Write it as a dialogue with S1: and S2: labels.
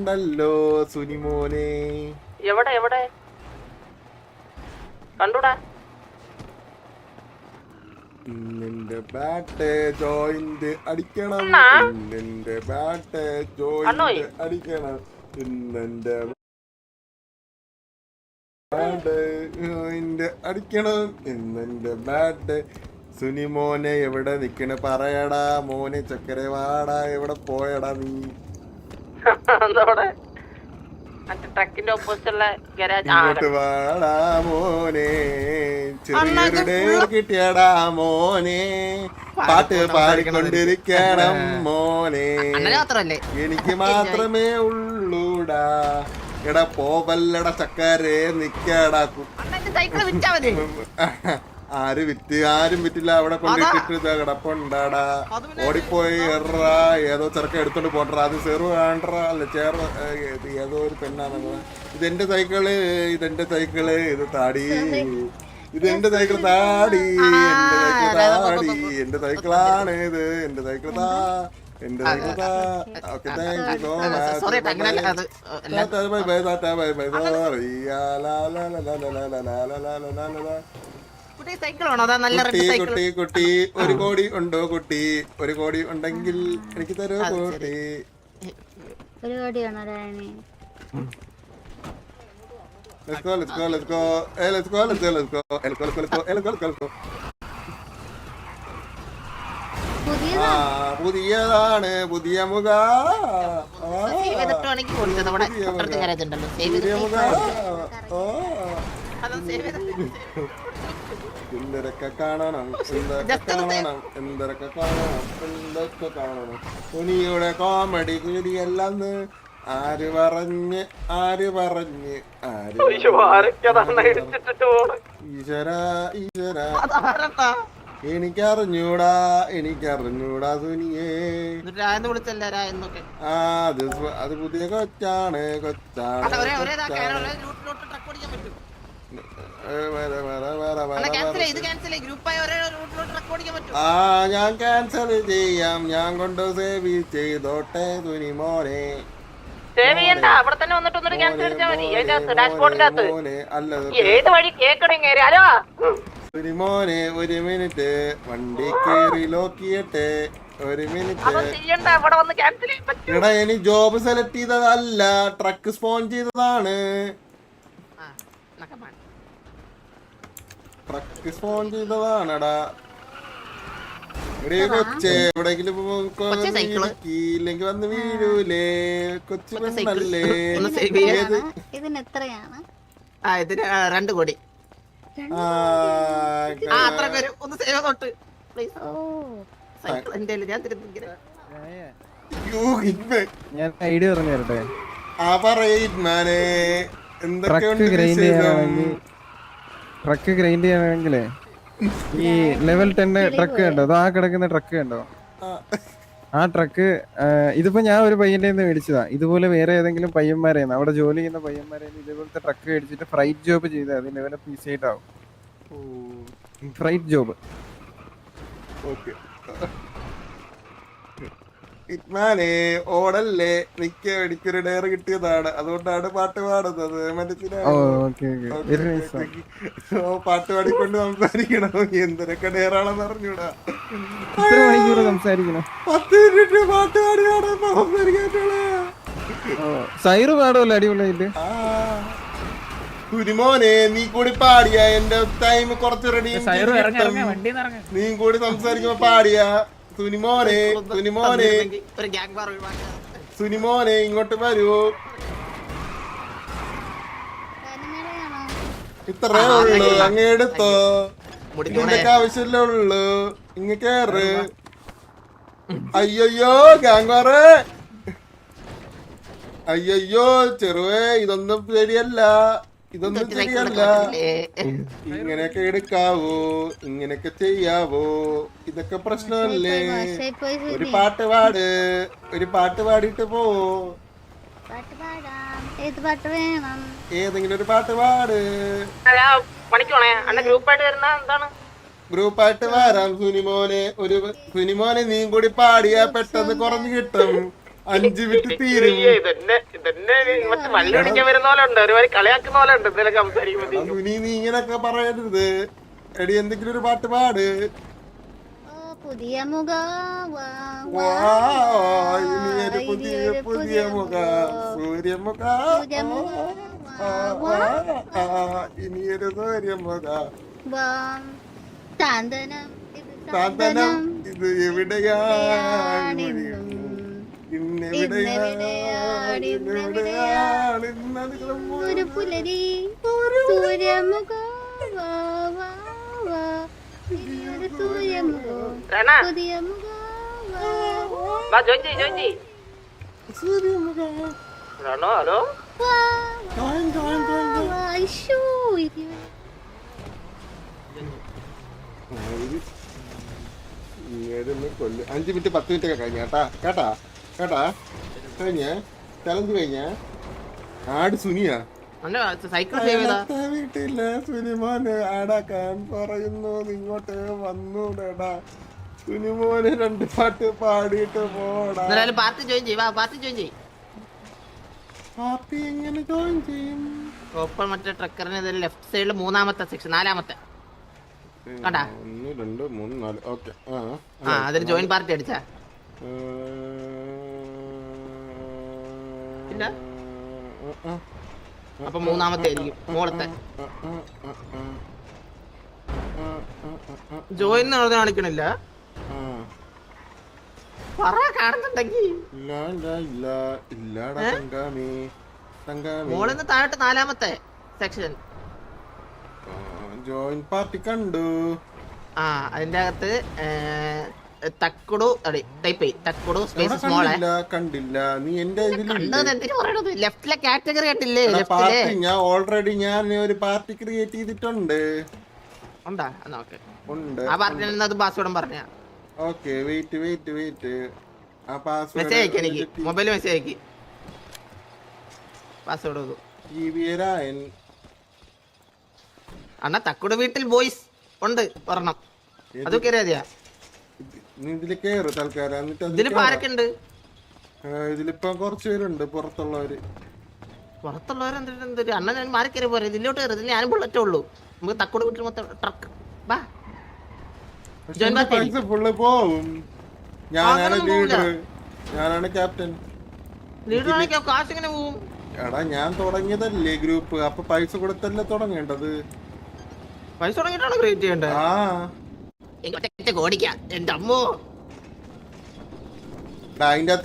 S1: കണ്ടല്ലോ സുനിമോനെ.
S2: എവിടെ എവിടെ? കണ്ടുടാ.
S1: നിന്റെ ബാറ്റ് ജോയിന്റ് അടിക്കണം. നിന്റെ ബാറ്റ്. ജോയിന്റ് അടിക്കണം. നിന്റെ ബാറ്റ് ജോയിന്റ് അടിക്കണം. നിന്റെ ബാറ്റ് സുനിമോനെ എവിടെ നിക്കണ? പറയടാ. മോനെ ചക്കര വാടാ. എവിടെ പോയടാ നീ?
S2: മറ്റേ ട്രക്കിന്റെ ഓപ്പോസിറ്റുള്ള ഗരാജ്
S1: കിട്ടിയടാ മോനെ. പാട്ട് പാടിക്കൊണ്ടിരിക്കണം മോനെ. എനിക്ക് മാത്രമേ ഉള്ളൂടാ. എടാ പോവല്ലട ചക്കരെ നിക്കടാ
S3: സൈക്കിൾ വിറ്റാ മതി.
S1: ആര് വിറ്റ് ആരും വിറ്റില്ല അവിടെ കൊണ്ടിട്ടിട്ട് ഇതാ കിടപ്പുണ്ടാടാ ഓടിപ്പോയി എറാ ഏതോ ചെറുക്ക എടുത്തോണ്ട് പോണ്ടാ അത് സെറു വേണ്ട അല്ല ചേർ ഇത് ഏതോ ഒരു പെണ്ണാണ് ഇതെന്റെ സൈക്കിൾ ഇതെന്റെ സൈക്കിൾ ഇത് താടി ഇതെന്റെ സൈക്കിൾ താടി എന്റെ സൈക്കിൾ താടി എന്റെ സൈക്കിളാണ് ഇത് എന്റെ സൈക്കിൾ താ എന്റെ സൈക്കിൾ താ okay thank you
S3: sorry
S1: bye bye bye sorry ലാ ലാ ലാ ലാ ലാ ലാ ലാ ലാ
S3: കുട്ടി
S1: കുട്ടി
S3: റെഡ് സൈക്കിൾ
S1: കുട്ടി കുട്ടി ഒരു കോടി ഉണ്ടോ കുട്ടി? ഒരു കോടി ഉണ്ടെങ്കിൽ എനിക്ക് തരോ
S3: കോടി?
S1: കുട്ടി
S4: ഒരു കോടി Rani?
S1: Let's go, let's go, let's go. Hey, let's go, let's go, let's go. Hey, let's go, let's go, let's go. Let's go, let's go, let's go.
S4: പുതിയതാ?
S1: ആ പുതിയതാണ് പുതിയ മുഖ.
S3: അവിടെ
S1: പുതിയ മുഖ. എന്തൊക്കെ കാണണം? എന്തൊക്കെ കാണണം? എന്തൊക്കെ കാണണം? എന്തൊക്കെ കാണണം? കുനിയുടെ കോമഡി കൂടി എല്ലാം ആര് പറഞ്ഞ് ആര് പറഞ്ഞ് ആര് ഈശ്വര ഈശ്വര. എനിക്കറിഞ്ഞൂടാ എനിക്കറിഞ്ഞൂടാ സുനിയേ. ആ അത് പുതിയ കൊച്ചാണ് കൊച്ചാണ് ആ ഞാൻ ക്യാൻസൽ ചെയ്യാം. ഞാൻ കൊണ്ട് സേവ് ചെയ്തോട്ടെ
S2: തുനി
S1: മോനെ. മോനെ ഒരു മിനിറ്റ്. വണ്ടി കേറി ലോക്കിയട്ടെ ഒരു മിനിറ്റ്. എടാ ഇനി ജോബ് സെലക്ട് ചെയ്തതല്ല. ട്രക്ക് സ്പോൺ ചെയ്തതാണ്. കൊച്ചു പെണ്ണല്ലേ
S4: ഇതിന് എത്രയാണ്?
S3: ആ ഇതിന് കോടി. ഒന്ന് തൊട്ട്. സൈക്കിൾ ഞാൻ
S5: ഞാൻ ഐഡിയ പറഞ്ഞു തരട്ടെ
S1: ആ പറയേ
S5: ട്രക്ക് ഗ്രൈൻഡ്? ചെയ്യണമെങ്കിൽ ട്രക്ക് ഗ്രൈൻഡ് ചെയ്യണമെങ്കിലേ ഈ ലെവൽ ടെന്റെ ട്രക്ക് കണ്ടോ? അതോ ആ കിടക്കുന്ന ട്രക്ക് കണ്ടോ?
S1: ആ,
S5: ട്രക്ക് ഇതിപ്പോ ഞാൻ ഒരു പയ്യന്റെ നിന്ന് മേടിച്ചതാ. ഇതുപോലെ വേറെ ഏതെങ്കിലും പയ്യന്മാരെ അവിടെ ജോലി ചെയ്യുന്ന പയ്യന്മാരെ ഇതുപോലത്തെ ട്രക്ക് മേടിച്ചിട്ട് ഫ്രൈറ്റ് ജോബ് ചെയ്താൽ അത് level easy ആയിട്ടാവും. Freight job.
S1: Okay. ഹിറ്റ്മാനെ ഓടല്ലേ? നിക്ക് എനിക്കൊരു ഡയർ കിട്ടിയതാണ്. അതുകൊണ്ടാണ് പാട്ട് പാടുന്നത്. മനസ്സിലായോ പാട്ട് പാടിക്കൊണ്ട് സംസാരിക്കണം. എന്തിനൊക്കെ ഡയറാണെന്ന് അറിഞ്ഞൂടാ.
S5: സംസാരിക്കണം?
S1: പത്ത് മിനിറ്റ് പാട്ട്
S5: പാടി സൈറ് പാടുമല്ലോ അടിപൊളിയായിട്ട്.
S1: ആ. കുരുമോനെ നീ കൂടി പാടിയ. എന്റെ ടൈം കുറച്ച് റെഡി നീ കൂടി സംസാരിക്കുമ്പോ പാടിയ. സുനിമോനെ സുനിമോനെ സുനിമോനെ ഇങ്ങോട്ട് വരൂ. ഇത്രേ ഉള്ളു അങ്ങ് എടുത്തോ.
S3: മുടിഞ്ഞോണേ
S1: ആവശ്യമില്ല ആവശ്യമല്ലേ ഉള്ളു? ഇങ്ങ കേറ്. അയ്യോ ഗാങ്കാറ് അയ്യോ ചെറുവേ ഇതൊന്നും ശരിയല്ല. ഇതൊന്നും ശരിയല്ല ഇങ്ങനെയൊക്കെ എടുക്കാവോ? ഇങ്ങനെയൊക്കെ ചെയ്യാവോ? ഇതൊക്കെ പ്രശ്നമല്ലേ? ഒരു പാട്ട് പാട്. ഒരു പാട്ട് പാടിയിട്ട് പോ.
S4: പാട്ട് പാടാം. ഏത് പാട്ട് വേണം?
S1: ഏതെങ്കിലും ഒരു പാട്ട് പാട്.
S2: ഗ്രൂപ്പായിട്ട്
S1: വരാം സുനിമോനെ. ഒരു സുനിമോനെ നീ കൂടി പാടിയാ പെട്ടെന്ന് കുറഞ്ഞു കിട്ടും. അഞ്ച് മിനിറ്റ് തീരും നീ നീ ഇങ്ങനൊക്കെ പറയരുത്. എടി എന്തെങ്കിലും ഒരു പാട്ട് പാട്.
S4: പുതിയ മുഖ.
S1: പുതിയ മുഖ. സൂര്യമുഖ ഇനിയൊരു സൂര്യമുഖ
S4: വാ. ചാന്തനം ഇത്
S1: എവിടെയാണ്?
S4: ഒരു പുലരി സൂര്യമുഖ വാ, പുതിയ മുഖ
S2: ജോയിൻ ചെയ് ജോയിൻ ചെയ് ഹലോ
S1: അഞ്ച് മിനിറ്റ് പത്ത് മിനിറ്റ് ഒക്കെ കഴിഞ്ഞ കേട്ടാ. കേട്ടാ? കേട്ടാ കഴിഞ്ഞ ചലഞ്ച് കഴിഞ്ഞ. ആട് സുനിയാ.
S3: സൈക്കിൾ
S1: സുനിമോനെ ആടാക്കാൻ പറയുന്നു ഇങ്ങോട്ട് വന്നൂടെടാ. സുനിമോന് രണ്ട് പാട്ട് പാടിയിട്ട് പോടാ.
S3: പാർട്ടി ജോയിൻ ചെയ്യ് പാർട്ടി ജോയിൻ ചെയ്യ്.
S1: പാർട്ടി എങ്ങനെ ജോയിൻ ചെയ്യും?
S3: ഓപ്പൺ മറ്റേ ട്രക്കറിന് ലെഫ്റ്റ് സൈഡിൽ മൂന്നാമത്തെ സെക്ഷൻ നാലാമത്തെ. കണ്ടാ?
S1: ഒന്ന് രണ്ട് മൂന്ന് നാല് ഓക്കെ. ആ
S3: അതിൽ ജോയിൻ പാർട്ടി അടിച്ചാ. ഇല്ല? അപ്പൊ മൂന്നാമത്തെ ആയിരിക്കും മോളത്തെ. ജോയിൻ എന്ന് കാണിക്കണില്ല. പറ കാണുന്നുണ്ടെങ്കി.
S1: ഇല്ല ഇല്ല ഇല്ല ഇല്ലടാ തങ്കാമി തങ്കാമി.
S3: മോളിന്ന് താഴോട്ട് നാലാമത്തെ സെക്ഷൻ.
S1: ജോയിൻ പാർട്ടി കണ്ടു.
S3: ആ അതിന്റെ അകത്ത് തക്കുടു അടി ടൈപ്പ് തക്കുടു സ്പേസ് സ്മോൾ
S1: കണ്ടില്ല നീ എന്റെ
S3: ലെഫ്റ്റിലെ കാറ്റഗറി
S1: കണ്ടില്ലേ?
S3: ലെഫ്റ്റിലെ
S1: ഞാൻ ഓൾറെഡി ഞാൻ ഒരു പാർട്ടി ക്രിയേറ്റ് ചെയ്തിട്ടുണ്ട്.
S3: ഉണ്ടാ? എന്നാ ഓക്കെ.
S1: ഉണ്ട്
S3: ആ പാർട്ടി അത് പാസ്വേഡും പറഞ്ഞ
S1: ഓക്കെ വെയിറ്റ് വെയിറ്റ് വെയിറ്റ് ആ
S3: മെസ്സേജ് അയക്ക് എനിക്ക്. മൊബൈൽ മെസ്സേജ് അയക്ക്. പാസ്വേഡ്
S1: രായൻ
S3: അണ്ണാ തക്കുടു വീട്ടിൽ ബോയ്സ് ഉണ്ട് ഒരെണ്ണം. അതൊക്കെ
S1: നീ ഇതിൽ കേറ് തൽക്കാലം. എന്നിട്ട് അതിൽ
S3: ഇതിലിപ്പോ
S1: കേറാം.
S3: ആരൊക്കെ ഉണ്ട്
S1: ഇതിലിപ്പോ കുറച്ച് പേരുണ്ട് പുറത്തുള്ളവര്.
S3: പുറത്തുള്ളവരെന്തിട്ട് എന്തൊരു അണ്ണൻ ഞാൻ മാറി കയറി പോരെ. ഇതിലോട്ട് കയറി. ഇതിൽ ഞാനും ബുള്ളറ്റേ ഉള്ളൂ. നമുക്ക് തക്കുടു വീട്ടിൽ മൊത്തം ട്രക്ക് വാ
S1: പൈസ ഫുള്ള് പോവും. ഞാനാണ്
S3: അങ്ങനൊന്നും
S1: ലീഡർ ഞാനാണ് ക്യാപ്റ്റൻ
S3: ലീഡർ ആണെങ്കിൽ കാശ് എങ്ങനെ പോവും?
S1: എടാ ഞാൻ തുടങ്ങിയതല്ലേ ഗ്രൂപ്പ് അപ്പൊ പൈസ കൊടുത്തല്ലേ തുടങ്ങേണ്ടത്.
S3: പൈസ തുടങ്ങിയിട്ടാണ് ക്രിയേറ്റ് ചെയ്യേണ്ടത്?
S1: ആ.
S3: എനിക്ക് ഒറ്റ എന്റെ അമ്മോ.
S1: അതിന്റെ